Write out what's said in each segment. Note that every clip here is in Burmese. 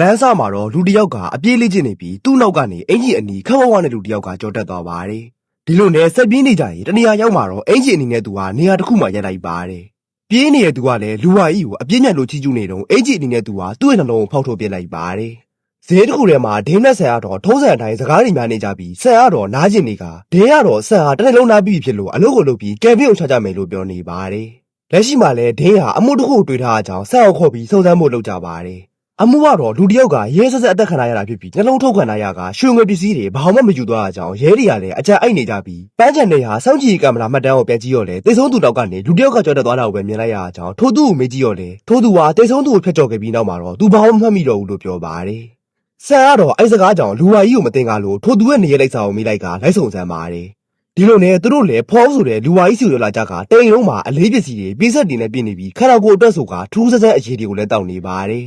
လန်းစမှာတော့လူတစ်ယောက်ကအပြေးလေးကျင်နေပြီးသူ့နောက်ကနေအင်ကြီးအနီခက်ဝဝနဲ့လူတစ်ယောက်ကကြော်တက်သွားပါတယ်။ဒီလိုနဲ့ဆက်ပြေးနေကြရင်တနေရာရောက်မှာတော့အင်ကြီးအနီနဲ့သူကနေရာတစ်ခုမှရပ်လိုက်ပါတယ်။ပြေးနေတဲ့သူကလည်းလူဝါကြီးကိုအပြင်းညံလို့ချီကျူးနေတော့အင်ကြီးအနီနဲ့သူကသူ့ရဲ့နှလုံးကိုဖောက်ထုတ်ပစ်လိုက်ပါတယ်။ဈေးတစ်ခုထဲမှာဒင်းနဲ့ဆန်ကတော့ထုံးစံအတိုင်းစကားတွေများနေကြပြီးဆန်ကတော့နားကျင်နေကဒင်းကတော့ဆန်ဟာတစ်နေ့လုံးနားပြီးဖြစ်လို့အလုပ်ကိုလုပ်ပြီးကဲဗင်းကိုချကြမယ်လို့ပြောနေပါတယ်။လက်ရှိမှာလည်းဒင်းဟာအမှုတစ်ခုကိုတွေ့ထားတဲ့အကြောင်းဆန်ကိုခေါ်ပြီးစုံစမ်းဖို့လုပ်ကြပါတယ်။ အမှုကတော့လူတစ်ယောက်ကရဲဆက်ဆက်အသက်ခံရတာဖြစ်ပြီးနှလုံးထုတ်ခံရရကရွှေငွေပစ္စည်းတွေဘာမှမယူသွားတာကြောင့်ရဲတွေကလည်းအကြံအိတ်နေကြပြီးပန်းချန်တွေဟာစောင့်ကြည့်ရေးကင်မရာမှတ်တမ်းကိုပြန်ကြည့်ရောလေတိတ်ဆုံးသူတောက်ကနေလူတစ်ယောက်ကကြောက်တက်သွားတာကိုပဲမြင်လိုက်ရတာကြောင့်ထို့သူကိုမေးကြည့်ရောလေထို့သူဟာတိတ်ဆုံးသူကိုဖျက်ချော်ခဲ့ပြီးနောက်မှာတော့သူဘာမှမမှတ်မိတော့ဘူးလို့ပြောပါတယ်ဆန်ကတော့အဲ့စကားကြောင့်လူဝါကြီးကိုမတင်ကားလို့ထို့သူရဲ့နေရလိုက်စာကိုမိလိုက်ကလိုက်ဆုံစမ်းပါတယ်ဒီလိုနဲ့သူတို့လည်းဖောဆိုတဲ့လူဝါကြီးစီကိုလာကြကတိမ်လုံးမှာအလေးပစ္စည်းတွေပြည့်စက်တင်နဲ့ပြည့်နေပြီးခန္ဓာကိုယ်အတွက်ဆိုကထူးဆန်းဆန်းအရေးတွေကိုလည်းတောက်နေပါတယ်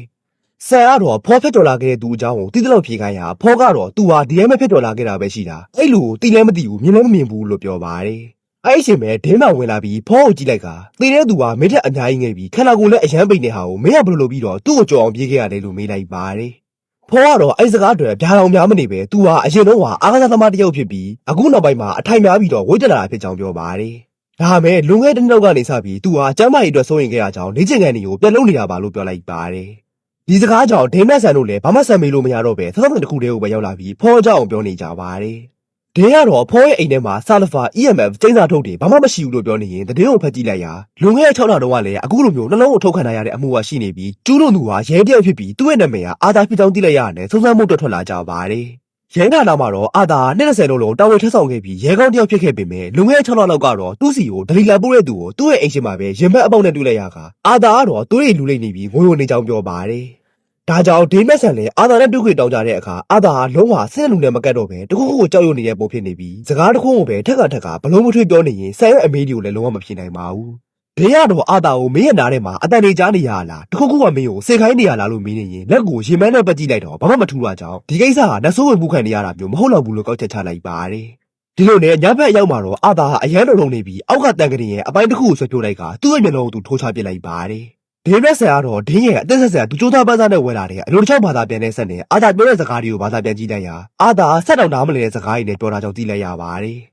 ဆန်ကတော့ဖောဖက်တော်လာခဲ့တဲ့သူအကြောင်းကိုတိတိလောက်ဖြေခိုင်းရာဖောကတော့သူဟာဒီရဲမဲ့ဖက်တော်လာခဲ့တာပဲရှိတာအဲ့လိုတိလည်းမသိဘူးမြင်လည်းမမြင်ဘူးလို့ပြောပါတယ်အဲ့အချိန်ပဲဒင်းမဝင်လာပြီးဖောကိုကြည့်လိုက်ကသေတဲ့သူကမင်းထက်အများကြီးငယ်ပြီးခန္ဓာကိုယ်လည်းအယမ်းပိန်တဲ့ဟာကိုမင်းကဘယ်လိုလုပ်ပြီးတော့သူ့ကိုကြော်အောင်ပြေးခဲ့ရတယ်လို့မေးလိုက်ပါတယ်ဖောကတော့အဲ့စကားတွေဗျာတော်များမနေပဲသူဟာအရင်တော့ကအားကစားသမားတစ်ယောက်ဖြစ်ပြီးအခုနောက်ပိုင်းမှာအထိုင်များပြီးတော့ဝိတ်တက်လာတာဖြစ်ကြောင်းပြောပါတယ်ဒါမဲ့လွန်ခဲ့တဲ့နှစ်လောက်ကနေစပြီးသူဟာကျမ်းမာရေးအတွက်စိုးရင်ခဲ့ရကြောင်းလေ့ကျင့်ခန်းတွေကိုပြန်လုပ်နေတာပါလို့ပြောလိုက်ပါတယ် ဒီစကားကြောင့်ဒိမက်ဆန်တို့လည်းဘာမှဆံမေးလို့မရတော့ပဲသသတဲ့တစ်ခုတည်းကိုပဲရောက်လာပြီးဖောကြောင့်ပြောနေကြပါတယ်။ဒင်းကတော့ဖောရဲ့အိမ်ထဲမှာဆာလဖာ EMF ကျင်းစာထုတ်တွေဘာမှမရှိဘူးလို့ပြောနေရင်တည်င်းကိုဖတ်ကြည့်လိုက်ရာလွန်ခဲ့တဲ့6လတုန်းကလည်းအခုလိုမျိုးနှလုံးကိုထုတ်ခံရတဲ့အမှုဟာရှိနေပြီးကျူးလွန်သူဟာရဲပြောက်ဖြစ်ပြီးသူ့ရဲ့နာမည်ကအာသာဖြစ်ကြောင်းသိလိုက်ရတဲ့စုံစမ်းမှုအတွက်ထွက်လာကြပါတယ်။ ရဲဌာနမှာတော့အာသာ20လုံးလုံးတာဝန်ထမ်းဆောင်ခဲ့ပြီးရဲကောင်းတစ်ယောက်ဖြစ်ခဲ့ပေမဲ့လွန်ခဲ့တဲ့6လလောက်ကတော့သူ့စီကိုဒလီလာပို့တဲ့သူကိုသူ့ရဲ့အိမ်ရှိမှာပဲရင်ဘတ်အပေါက်နဲ့တွေ့လိုက်ရကအာသာကတော့သူ့ရဲ့လူလိမ့်နေပြီးငိုငိုနေကြောင်းပြောပါတယ်။ဒါကြောင့်ဒေးမက်ဆန်လည်းအာသာနဲ့တွေ့ခွေတောင်းကြတဲ့အခါအာသာဟာလုံးဝဆင်းလူနဲ့မကတ်တော့ပဲတခုခုကိုကြောက်ရွံ့နေတဲ့ပုံဖြစ်နေပြီးစကားတစ်ခုကိုပဲထက်ကထက်ကဘလုံးမထွေးပြောနေရင်ဆန်ရဲ့အမေးတွေကိုလည်းလုံးဝမဖြေနိုင်ပါဘူး။ ဒေးရတော့အာသာကိုမင်းရဲ့နားထဲမှာအတန်နေကြားနေရလားတခုခုကမင်းကိုစေခိုင်းနေရလားလို့မင်းနေရင်လက်ကိုရင်မန်းနဲ့ပတ်ကြည့်လိုက်တော့ဘာမှမထူတာကြောင့်ဒီကိစ္စဟာနှဆိုးဝင်မှုခံနေရတာမျိုးမဟုတ်တော့ဘူးလို့ကောက်ချက်ချလိုက်ပါတယ်။ဒီလိုနဲ့ညဘက်ရောက်မှာတော့အာသာဟာအရန်လုံးလုံးနေပြီးအောက်ကတန်ကလေးရဲ့အပိုင်းတစ်ခုကိုဆွဲပြိုးလိုက်ကသူ့ရဲ့မျက်လုံးကိုသူထိုးချပစ်လိုက်ပါတယ်။ဒေးမက်ဆန်ကတော့ဒင်းရဲ့အသက်ဆက်ဆက်သူကြိုးစားပန်းစားနဲ့ဝယ်လာတဲ့အလိုတစ်ချောင်းဘာသာပြန်တဲ့ဆက်နဲ့အာသာပြောတဲ့စကားတွေကိုဘာသာပြန်ကြည့်လိုက်ရာအာသာဆက်တောင်နားမလည်တဲ့စကားတွေနဲ့ပြောတာကြောင့်သိလိုက်ရပါတယ်။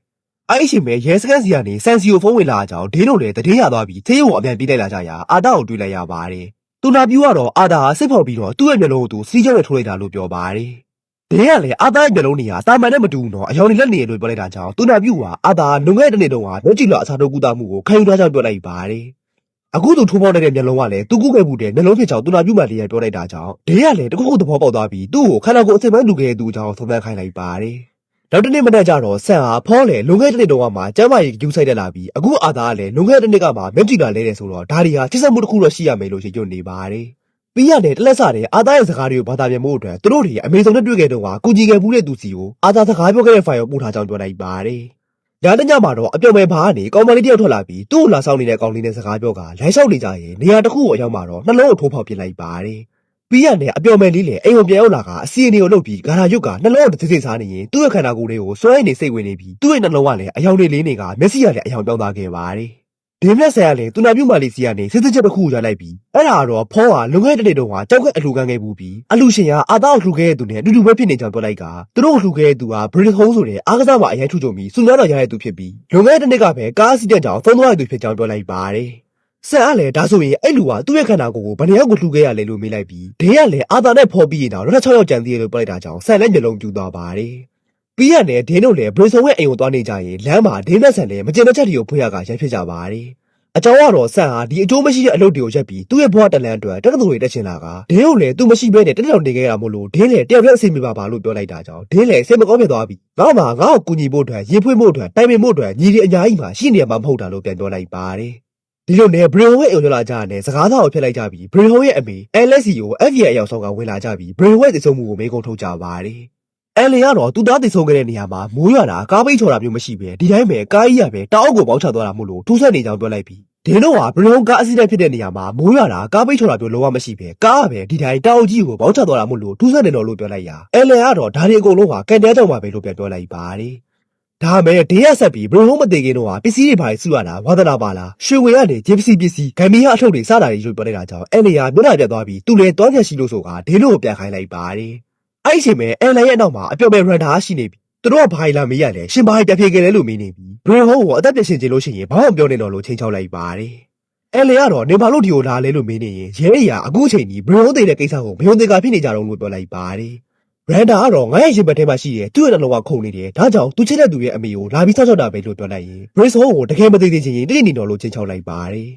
အဲ့ဒီအချိန်ပဲရဲစခန်းစီကနေဆန်စီကိုဖုန်းဝင်လာကြအောင်ဒင်းတို့လည်းတည်င်းရသွားပြီးသေးရုံအပြန်ပြေးလိုက်လာကြရာအာသာကိုတွေ့လိုက်ရပါတယ်။သူနာပြူကတော့အာသာဟာစိတ်ဖောက်ပြီးတော့သူ့ရဲ့မျက်လုံးကိုသူစီးကြောနဲ့ထိုးလိုက်တာလို့ပြောပါတယ်။ဒင်းကလည်းအာသာရဲ့မျက်လုံးတွေဟာတာမန်နဲ့မတူဘူးတော့အယောင်တွေလက်နေရလို့ပြောလိုက်တာကြောင့်သူနာပြူကအာသာလွန်ခဲ့တဲ့နေ့တုန်းကလက်ကြည့်လို့အစာတော့ကူတာမှုကိုခံယူထားကြောင်းပြောလိုက်ပါတယ်။အခုသူထိုးပေါက်တဲ့မျက်လုံးကလည်းသူကုခဲ့မှုတဲ့မျက်လုံးဖြစ်ချောင်းသူနာပြုမှလေးရပြောလိုက်တာကြောင့်ဒေးကလည်းတခုခုသဘောပေါက်သွားပြီးသူ့ကိုခန္ဓာကိုယ်အစိမ့်ပိုင်းလူခဲ့တဲ့သူအကြောင်းသုံးသပ်ခိုင်းလိုက်ပါတယ်။ နောက်တစ်နေ့မနက်ကျတော့ဆန်ဟာဖောလေလွန်ခဲ့တဲ့နေ့တုန်းကမှကျမ်းမာရေးယူဆိုင်တက်လာပြီးအခုအာသာကလည်းလွန်ခဲ့တဲ့နေ့ကမှမျက်ကြည့်လာလဲတယ်ဆိုတော့ဒါတွေဟာချစ်စက်မှုတစ်ခုတော့ရှိရမယ်လို့ရှင်းပြနေပါတယ်။ပြီးရတယ်တလက်စတဲ့အာသာရဲ့စကားတွေကိုဘာသာပြန်ဖို့အတွက်သူတို့တွေအမေဆုံးနဲ့တွေ့ခဲ့တော့ကကုကြီးခဲ့ဘူးတဲ့သူစီကိုအာသာစကားပြောခဲ့တဲ့ဖိုင်ကိုပို့ထားကြောင်းပြောလိုက်ပါတယ်။ညတညမှာတော့အပြုံမဲ့ဘာကနေကောင်မလေးတယောက်ထွက်လာပြီးသူ့ကိုလာဆောင်နေတဲ့ကောင်လေးနဲ့စကားပြောကလမ်းလျှောက်နေကြရင်နေရာတစ်ခုကိုအရောက်မှာတော့နှလုံးကိုထိုးဖောက်ပစ်လိုက်ပါတယ်။ ပြီးရတဲ့အပြုံမဲ့လေးလည်းအိမ်ကိုပြန်ရောက်လာကအစီအနေကိုလှုပ်ပြီးဂါရာယုတ်ကနှလုံးကိုတစ်စိမ့်စားနေရင်သူ့ရဲ့ခန္ဓာကိုယ်လေးကိုစွဲနေစိတ်ဝင်နေပြီးသူ့ရဲ့နှလုံးကလည်းအယောင်တွေလေးတွေကမျက်စိကလည်းအယောင်ပြောင်းသွားခဲ့ပါတယ်။ဒီမြက်ဆန်ကလည်းသူနာပြုမာလေးစီကနေစစ်စစ်ချက်တစ်ခုကိုရလိုက်ပြီးအဲ့ဒါကတော့ဖောကလွန်ခဲ့တဲ့နေ့တုန်းကကြောက်ခဲ့အလူခံခဲ့ဘူးပြီးအလူရှင်ကအာသားကိုလှူခဲ့တဲ့သူနဲ့အတူတူပဲဖြစ်နေကြောင်းပြောလိုက်ကသူတို့ကိုလှူခဲ့တဲ့သူကဘရစ်ဟုံးဆိုတဲ့အားကစားမှာအရင်ထုကြုံပြီးစုံရတော့ရတဲ့သူဖြစ်ပြီးလွန်ခဲ့တဲ့နေ့ကပဲကားအစီတက်ကြောင့်သုံးသွားတဲ့သူဖြစ်ကြောင်းပြောလိုက်ပါတယ်။ ဆန်ကလည်းဒါဆိုရင်အဲ့လူကသူ့ရဲ့ခန္ဓာကိုယ်ကိုဘယ်နှယောက်ကိုလှူခဲ့ရလဲလို့မေးလိုက်ပြီးဒင်းကလည်းအာသာနဲ့ဖော်ပြီးရင်တော့နောက်ထပ်6ယောက်ကြံသေးတယ်လို့ပြောလိုက်တာကြောင့်ဆန်လည်းမျက်လုံးပြူသွားပါတယ်။ပြီးရတယ်ဒင်းတို့လည်းဘရီဆုံရဲ့အိမ်ကိုသွားနေကြရင်လမ်းမှာဒင်းနဲ့ဆန်လည်းမကျင်တဲ့ချက်တွေကိုဖွင့်ရကရန်ဖြစ်ကြပါတယ်။အကြောင်းကတော့ဆန်ဟာဒီအကျိုးမရှိတဲ့အလုပ်တွေကိုရက်ပြီးသူ့ရဲ့ဘဝတလန်အတွက်တက္ကသိုလ်တွေတက်ချင်တာကဒင်းကိုလည်းသူမရှိဘဲနဲ့တက်တောင်နေခဲ့ရမို့လို့ဒင်းလည်းတယောက်တည်းအဆင်ပြေပါပါလို့ပြောလိုက်တာကြောင့်ဒင်းလည်းစိတ်မကောင်းဖြစ်သွားပြီးငါ့မှာငါ့ကိုကူညီဖို့အတွက်ရေဖွင့်ဖို့အတွက်တိုင်ပင်ဖို့အတွက်ညီတွေအများကြီးမှရှိနေမှာမဟုတ်တာလို့ပြန်ပြောလိုက်ပါတယ်။ ဒီလိုနဲ့ဘရီဟိုရဲ့အိမ်ရောက်လာကြတဲ့စကားသားကိုဖျက်လိုက်ကြပြီးဘရီဟိုရဲ့အမေ LSC ကို FBI အယောက်ဆောင်ကဝင်လာကြပြီးဘရီဟိုရဲ့တည်ဆုံမှုကိုမေးခွန်းထုတ်ကြပါတယ်။အဲလင်ကတော့သူသားတည်ဆုံခဲ့တဲ့နေရာမှာမိုးရွာတာကားပိတ်ချော်တာမျိုးမရှိပဲဒီတိုင်းပဲကားကြီးရပဲတောက်အောက်ကိုပေါက်ချသွားတာမို့လို့ထူးဆန်းနေကြောင်းပြောလိုက်ပြီးဒင်းတို့ဟာဘရုံကားအစီအတက်ဖြစ်တဲ့နေရာမှာမိုးရွာတာကားပိတ်ချော်တာမျိုးလုံးဝမရှိပဲကားကပဲဒီတိုင်းတောက်အောက်ကြီးကိုပေါက်ချသွားတာမို့လို့ထူးဆန်းနေတော့လို့ပြောလိုက်ရာအဲလင်ကတော့ဒါတွေအကုန်လုံးဟာကန်တဲကြောင်ပါပဲလို့ပြန်ပြောလိုက်ပါတယ် ဒါမဲ့ဒင်းရဆက်ပြီးဘရုံမသေးခင်တော့ပစ္စည်းတွေပါစုရတာဝါသနာပါလားရွှေဝေကနေဂျေပစီပစ္စည်းဂမ်မီယာအထုပ်တွေစတာတွေရွေးပြောလိုက်တာကြောင့်အဲ့နေရာမျက်နှာပြတ်သွားပြီးသူလည်းတွားပြက်ရှိလို့ဆိုကဒင်းလို့ပြန်ခိုင်းလိုက်ပါတယ်အဲ့ဒီချိန်မှာအန်လန်ရဲ့အနောက်မှာအပြော့မဲ့ရန်ဒါရှိနေပြီသူတို့ကဘာလာမေးရလဲရှင်ဘာပြပြခဲ့လဲလို့မေးနေပြီဘရုံဟိုကိုအသက်ပြည့်ရှင်ချင်လို့ရှိရင်ဘာမှမပြောနဲ့တော့လို့ချင်းချောက်လိုက်ပါတယ်အဲ့လေကတော့နေဘာလို့ဒီကိုလာလဲလို့မေးနေရင်ရဲရရအခုချိန်ကြီးဘရုံသေးတဲ့ကိစ္စကိုမယုံသေးကဖြစ်နေကြတော့လို့ပြောလိုက်ပါတယ် ရန်ဒါကတော့ငါရဲ့ရင်ဘတ်ထဲမှာရှိရဲသူ့ရဲ့နှလုံးကခုန်နေတယ်ဒါကြောင့်သူချစ်တဲ့သူရဲ့အမေကိုလာပြီးစောက်ချောက်တာပဲလို့ပြောလိုက်ရင်ဘရစ်ဟိုကိုတကယ်မသိသေးချင်းရင်တိတိနေတော်လို့ချင်းချောက်လိုက်ပါတယ်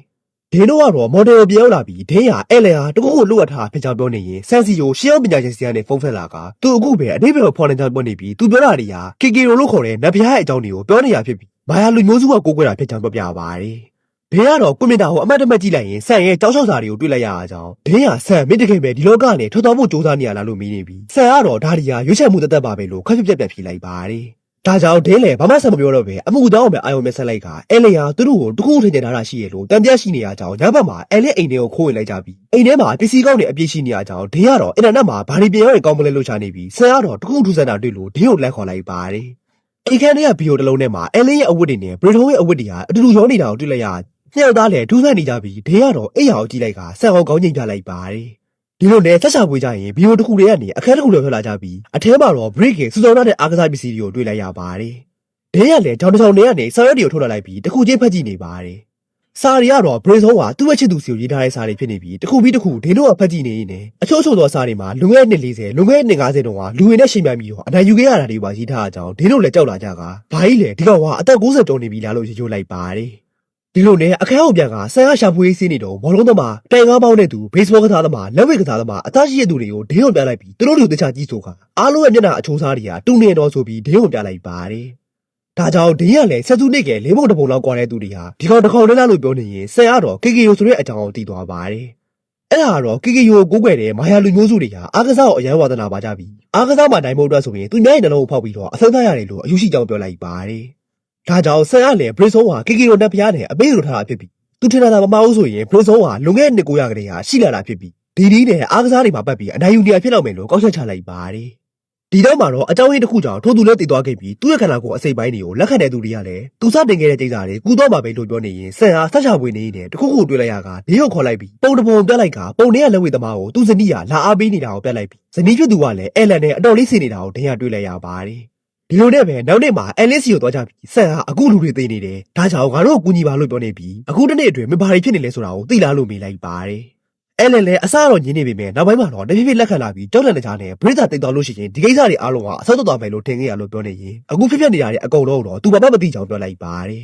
ဒင်းတို့ကတော့မော်ဒယ်ကိုပြောင်းလာပြီးဒင်းရအဲ့လေဟာတကူကိုလွတ်အပ်ထားဖြစ်ကြောင်းပြောနေရင်ဆန်စီကိုရှင်းအောင်ပညာရှင်စီကနေဖုန်းဆက်လာကသူအခုပဲအတိတ်ဘက်ကိုဖော်နေကြောင်းပြောနေပြီးသူပြောတာတွေကကေကေရိုလို့ခေါ်တဲ့နတ်ဖျားရဲ့အကြောင်းတွေကိုပြောနေရဖြစ်ပြီးမာယာလူမျိုးစုကကိုးကွယ်တာဖြစ်ကြောင်းပြောပြပါတယ် ဒင်းကတော့ကွန်ပျူတာကိုအမတ်တမဲ့ကြည့်လိုက်ရင်ဆန်ရဲ့ကြောက်ချောက်စာတွေကိုတွေ့လိုက်ရတာကြောင့်ဒင်းရဆန်မင်းတကယ်ပဲဒီလောကနဲ့ထွက်သွားဖို့ကြိုးစားနေရလားလို့မေးနေပြီးဆန်ကတော့ဒါဒီယာရွေးချယ်မှုတသက်ပါပဲလို့ခက်ပြက်ပြက်ပြက်ဖြေလိုက်ပါတယ်ဒါကြောင့်ဒင်းလေဘာမှဆက်မပြောတော့ပဲအမှုတောင်းပဲအာယုံမဲ့ဆက်လိုက်ကအဲလေယာသူတို့ကိုတခုထင်ကြတာရှိရလို့တံပြက်ရှိနေရကြောင်းညဘက်မှာအဲလေအိမ်တွေကိုခိုးဝင်လိုက်ကြပြီးအိမ်ထဲမှာပစ္စည်းကောင်းတွေအပြည့်ရှိနေရကြောင်းဒင်းကတော့အင်တာနက်မှာဘာတွေပြင်ရရင်ကောင်းမလဲလို့ရှာနေပြီးဆန်ကတော့တခုထူးဆန်းတာတွေ့လို့ဒင်းကိုလက်ခေါ်လိုက်ပါတယ်အိမ်ခန်းထဲကဗီဒီယိုတစ်လုံးထဲမှာအဲလင်းရဲ့အဝတ်တွေနဲ့ဘရီထုံးရဲ့အဝတ်တွေဟာအတူတူရောနေတာကိုတွေ့လိုက်ရ ညှောက်သားလည်းထူးဆန်းနေကြပြီးဒေးကတော့အိမ်ရောင်ကြည့်လိုက်ကဆန်အောင်ကောင်းချိန်ပြလိုက်ပါတယ်ဒီလိုနဲ့ဆက်ချပွေးကြရင်ဗီဒီယိုတစ်ခုတည်းကနေအခန်းတစ်ခုလည်းထွက်လာကြပြီးအထဲမှာတော့ break ရဲ့စူဆောင်းတဲ့အားကစားပစ္စည်းတွေကိုတွေ့လိုက်ရပါတယ်ဒေးကလည်းကြောင်တစ်ချောင်းထဲကနေစာရွက်တွေကိုထုတ်လာလိုက်ပြီးတစ်ခုချင်းဖတ်ကြည့်နေပါတယ်စာရီကတော့ဘရီဆုံးကသူ့ရဲ့ချစ်သူစီကိုရေးထားတဲ့စာတွေဖြစ်နေပြီးတစ်ခုပြီးတစ်ခုဒင်းတို့ကဖတ်ကြည့်နေနေအချို့ချို့သောစာတွေမှာလွန်ခဲ့တဲ့နှစ်40လွန်ခဲ့တဲ့နှစ်50တုန်းကလူဝင်နဲ့ရှင်ပြန်ပြီးတော့အနိုင်ယူခဲ့ရတာတွေပါရေးထားကြအောင်ဒင်းတို့လည်းကြောက်လာကြကဘာကြီးလဲဒီကောင်ကအသက်60ကျော်နေပြီလားလို့ရိုးလိုက်ပါတယ် ဒီလိုနဲ့အခန်းအောင်ပြန်ကဆန်ရရှာဖွေးစီးနေတော့ဘောလုံးသမားတိုင်ကားပေါင်းတဲ့သူဘေးစဘောကစားသမားလက်ဝဲကစားသမားအသားရှိတဲ့သူတွေကိုဒင်းအောင်ပြလိုက်ပြီးသူတို့တွေကိုတခြားကြည့်ဆိုကအားလုံးရဲ့မျက်နှာအချိုးစားတွေကတူနေတော့ဆိုပြီးဒင်းအောင်ပြလိုက်ပါတယ်ဒါကြောင့်ဒင်းရလည်းဆက်စုနေကလေးပုံတစ်ပုံလောက်ကွာတဲ့သူတွေဟာဒီကောင်တစ်ကောင်လေးလားလို့ပြောနေရင်ဆန်ရတော့ကေကေယိုဆိုတဲ့အကြောင်းကိုသိသွားပါတယ်။အဲ့ဒါကတော့ကေကေယိုကိုကိုးကွယ်တဲ့မာယာလူမျိုးစုတွေဟာအားကစားကိုအရန်ဝါသနာပါကြပြီ။အားကစားမှာနိုင်ဖို့အတွက်ဆိုရင်သူများရဲ့နှလုံးကိုဖောက်ပြီးတော့အဆုံးသတ်ရတယ်လို့အယူရှိကြောင်းပြောလိုက်ပါတယ်။ ဒါကြောင့်ဆန်ရလည်းဘရစ်ဆုံးဟာကေကေယိုနဲ့ဖျားနဲ့အပေးလိုထားတာဖြစ်ပြီးသူထင်တာမမဟုတ်ဆိုရင်ဘရစ်ဆုံးဟာလွန်ခဲ့တဲ့နှစ်900ကလေးဟာရှိလာတာဖြစ်ပြီးဒီဒီနဲ့အားကစားတွေမှာပတ်ပြီးအနိုင်ယူတရားဖြစ်တော့မယ်လို့ကောက်ချက်ချလိုက်ပါတယ်။ဒီတော့မှတော့အကြောင်းရင်းတစ်ခုကြောင့်ထိုသူလည်းတည်သွားခဲ့ပြီးသူ့ရဲ့ခန္ဓာကိုယ်အစိတ်ပိုင်းတွေကိုလက်ခံတဲ့သူတွေကလည်းသူစတင်ခဲ့တဲ့ကိစ္စတွေကူတော့မှာပဲလို့ပြောနေရင်ဆန်အားဆက်ချပွေနေနေတခုခုတွေ့လိုက်ရကဘေးကိုခေါ်လိုက်ပြီးပုံတပုံပြတ်လိုက်ကပုံထဲကလက်ဝဲသမားကိုသူ့ဇနီးကလာအားပေးနေတာကိုပြတ်လိုက်ပြီးဇနီးဖြစ်သူကလည်းအဲလန်နဲ့အတော်လေးစင်နေတာကိုဒင်ရတွေ့လိုက်ရပါတယ် ဒီလိုနဲ့ပဲနောက်နေ့မှာအဲလစ်စီကိုသွားကြပြီးဆန်ဟာအခုလူတွေသိနေတယ်ဒါကြောင့်ငါတို့ကိုကူညီပါလို့ပြောနေပြီးအခုတစ်နေ့အတွင်းမဘာတွေဖြစ်နေလဲဆိုတာကိုသိလားလို့မေးလိုက်ပါတယ်အဲ့လည်းလည်းအစတော့ညင်းနေပြီမဲ့နောက်ပိုင်းမှာတော့တဖြည်းဖြည်းလက်ခံလာပြီးကြောက်လန့်နေကြတယ်ဘရိသာတိတ်တော်လို့ရှိရင်ဒီကိစ္စတွေအားလုံးကအဆောက်တော့သွားမယ်လို့ထင်ခဲ့ရလို့ပြောနေရင်အခုဖြစ်ဖြစ်နေရတဲ့အကုန်လုံးတော့သူဘာမှမသိချောင်ပြောလိုက်ပါတယ်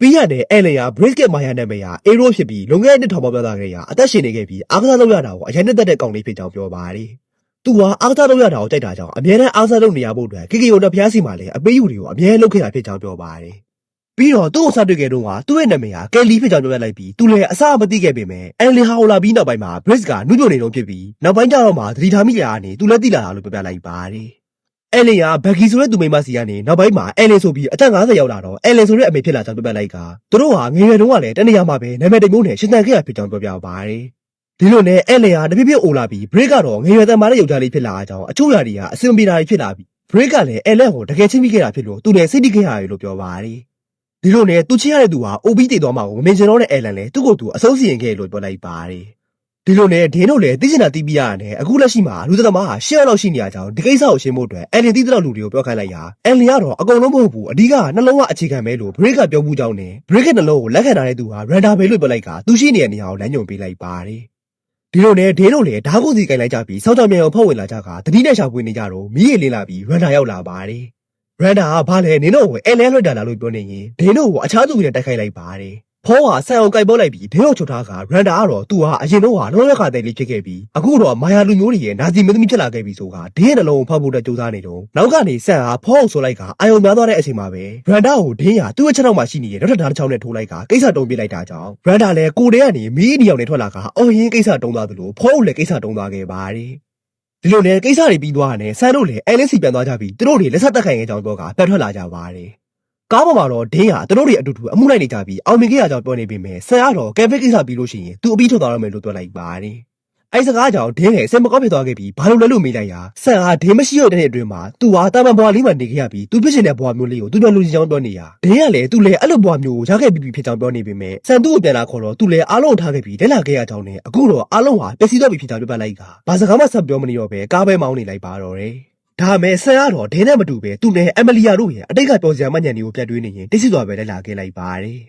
ပြီးရတယ်အဲ့လည်းရ brisket မာယာနာမည်ရ aero ဖြစ်ပြီးလွန်ခဲ့တဲ့နှစ်ထောင်ပေါင်းပြသခဲ့ရအသက်ရှင်နေခဲ့ပြီးအားကစားလုပ်ရတာကိုအရင်နှစ်သက်တဲ့ကောင်လေးဖြစ်ကြောင်းပြောပါတယ် သူကအားကစားလုပ်ရတာကိုကြိုက်တာကြောင့်အများနဲ့အားစားလုပ်နေရဖို့အတွက်ကေကေယိုနဲ့ဖျားစီမှာလည်းအပေးယူတွေကိုအများလုပ်ခဲ့တာဖြစ်ကြောင်းပြောပါတယ်ပြီးတော့သူ့ကိုစတွေ့ခဲ့တော့ကသူ့ရဲ့နာမည်ဟာကယ်လီဖြစ်ကြောင်းပြောပြလိုက်ပြီးသူလည်းအစမသိခဲ့ပေမဲ့အန်လီဟာဟိုလာပြီးနောက်ပိုင်းမှာ Brits ကနုညွတ်နေတော့ဖြစ်ပြီးနောက်ပိုင်းကျတော့မှသတိထားမိရာကနေသူလည်းသိလာတာလို့ပြောပြလိုက်ပါတယ်။အန်လီကဘက်ဂီဆိုတဲ့သူမိန်းမစီကနေနောက်ပိုင်းမှာအန်လီဆိုပြီးအသက်50ရောက်လာတော့အန်လီဆိုတဲ့အမေဖြစ်လာကြောင်းပြောပြလိုက်ကသူတို့ဟာငယ်ရွယ်တုန်းကလည်းတနေရာမှာပဲနာမည်တိမ်မိုးနဲ့ရှင်သန်ခဲ့ရဖြစ်ကြောင်းပြောပြပါတယ်။ ဒီလိုနဲ့အန်လီဟာတပြည့်ပြည့်အိုလာပြီး Break ကတော့ငယ်ရွယ်တန်မာတဲ့ယောက်ျားလေးဖြစ်လာကြောင်းအချို့ຢာတွေကအဆင်မပြေတာတွေဖြစ်လာပြီး Break ကလည်းအန်လက်ကိုတကယ်ချင်းမိခဲ့တာဖြစ်လို့သူလည်းစိတ်တိခဲ့ရတယ်လို့ပြောပါတယ်။ဒီလိုနဲ့သူချစ်ရတဲ့သူဟာ OB တည်သွားမှာကိုမမြင်ချင်တော့တဲ့အဲလန်လည်းသူ့ကိုယ်သူအဆုံးစီရင်ခဲ့လို့ပြောလိုက်ပါတယ်ဒီလိုနဲ့ဒင်းတို့လည်းသိချင်တာသိပြရတဲ့အခုလက်ရှိမှာလူသမားဟာရှင်းလောက်ရှိနေရကြောင်းဒီကိစ္စကိုရှင်းဖို့အတွက်အန်လင်သိတဲ့လူတွေကိုပြောခိုင်းလိုက်ရာအန်လင်ကတော့အကုန်လုံးမဟုတ်ဘူးအဓိကနှလုံးကအခြေခံပဲလို့ဘရိတ်ကပြောမှုကြောင်းနဲ့ဘရိတ်ကနှလုံးကိုလက်ခံထားတဲ့သူဟာရန်ဒါပဲလို့ပြောလိုက်ကသူရှိနေတဲ့နေရာကိုလမ်းညွှန်ပေးလိုက်ပါတယ် ဒီလိုနဲ့ဒင်းတို့လည်းဓာတ်ကိုစီကင်လိုက်ကြပြီးစောက်ကြောင်မြေကိုဖောက်ဝင်လာကြကတတိနဲ့ရှာဖွေနေကြတော့မီးရည်လင်းလာပြီးရန်ဒါရောက်လာပါတယ်ရန်ဒါကဘာလဲနင်တို့ကိုအဲလဲလွှတ်တာလားလို့ပြောနေရင်ဒင်းတို့ကိုအခြားသူတွေနဲ့တိုက်ခိုက်လိုက်ပါတယ် ဖောကဆန်အောင်ကြိုက်ပေါ်လိုက်ပြီးဒင်းတို့ချုပ်ထားကရန်ဒါကတော့သူဟာအရင်တော့ဟာလုံးဝခါတဲ့လေးဖြစ်ခဲ့ပြီးအခုတော့မာယာလူမျိုးတွေရဲ့နာဇီမင်းသမီးဖြစ်လာခဲ့ပြီဆိုကဒင်းရဲ့နှလုံးကိုဖောက်ဖို့အတွက်ကြိုးစားနေတော့နောက်ကနေဆန်ဟာဖောကိုဆိုလိုက်ကအာယုံများသွားတဲ့အချိန်မှာပဲရန်ဒါကိုဒင်းဟာသူ့ရဲ့ချက်တော့မှရှိနေတဲ့နောက်ထပ်ဓာတ်တစ်ချောင်းနဲ့ထိုးလိုက်ကကိစ္စတုံးပြလိုက်တာကြောင့်ရန်ဒါလည်းကိုယ်တည်းကနေမီးအနီအောင်နဲ့ထွက်လာကအော်ရင်ကိစ္စတုံးသွားသလိုဖောကိုလည်းကိစ္စတုံးသွားခဲ့ပါတယ်ဒီလိုနဲ့ကိစ္စတွေပြီးသွားတာနဲ့ဆန်တို့လည်းအဲလင်းစီပြန်သွားကြပြီးသူတို့တွေလက်ဆက်တက်ခိုင်ရဲ့ကြောင်းပြောကပတ်ထွက်လာကြပါတယ်။ ကားပေါ်မှာတော့ဒင်းဟာသူတို့တွေအတူတူအမှုလိုက်နေကြပြီးအောင်မြင်ခဲ့ရကြောင်းပြောနေပေမဲ့ဆန်ကတော့ကဲဖက်ကိစ္စပြီးလို့ရှိရင်သူအပြီးထွက်သွားရမယ်လို့ပြောလိုက်ပါတယ်။အဲ့စကားကြောင့်ဒင်းငယ်စင်မကောက်ဖြစ်သွားခဲ့ပြီးဘာလို့လဲလို့မေးလိုက်ရာဆန်ဟာဒင်းမရှိတော့တဲ့အတွင်းမှာသူဟာတာမန်ဘွားလေးမှနေခဲ့ရပြီးသူဖြစ်ချင်တဲ့ဘွားမျိုးလေးကိုသူပြန်လူချင်ကြောင်းပြောနေရဒင်းကလည်းသူလည်းအဲ့လိုဘွားမျိုးကိုရခဲ့ပြီးပြီဖြစ်ကြောင်းပြောနေပေမဲ့ဆန်သူ့ကိုပြန်လာခေါ်တော့သူလည်းအားလုံးထားခဲ့ပြီးလက်လာခဲ့ရကြောင်းနဲ့အခုတော့အားလုံးဟာပျက်စီးသွားပြီဖြစ်ကြောင်းပြောပြလိုက်ကဘာစကားမှဆက်ပြောမနေတော့ပဲကားပဲမောင်းနေလိုက်ပါတော့တယ် ဒါမဲ့ဆန်ကတော့ဒင်းနဲ့မတူပဲသူနဲ့အမလီယာတို့ရဲ့အတိတ်ကပြောစရာမှညံတွေကိုပြတ်တွေးနေရင်တိတ်ဆိသွားပဲလက်လာခဲ့လိုက်ပါတယ်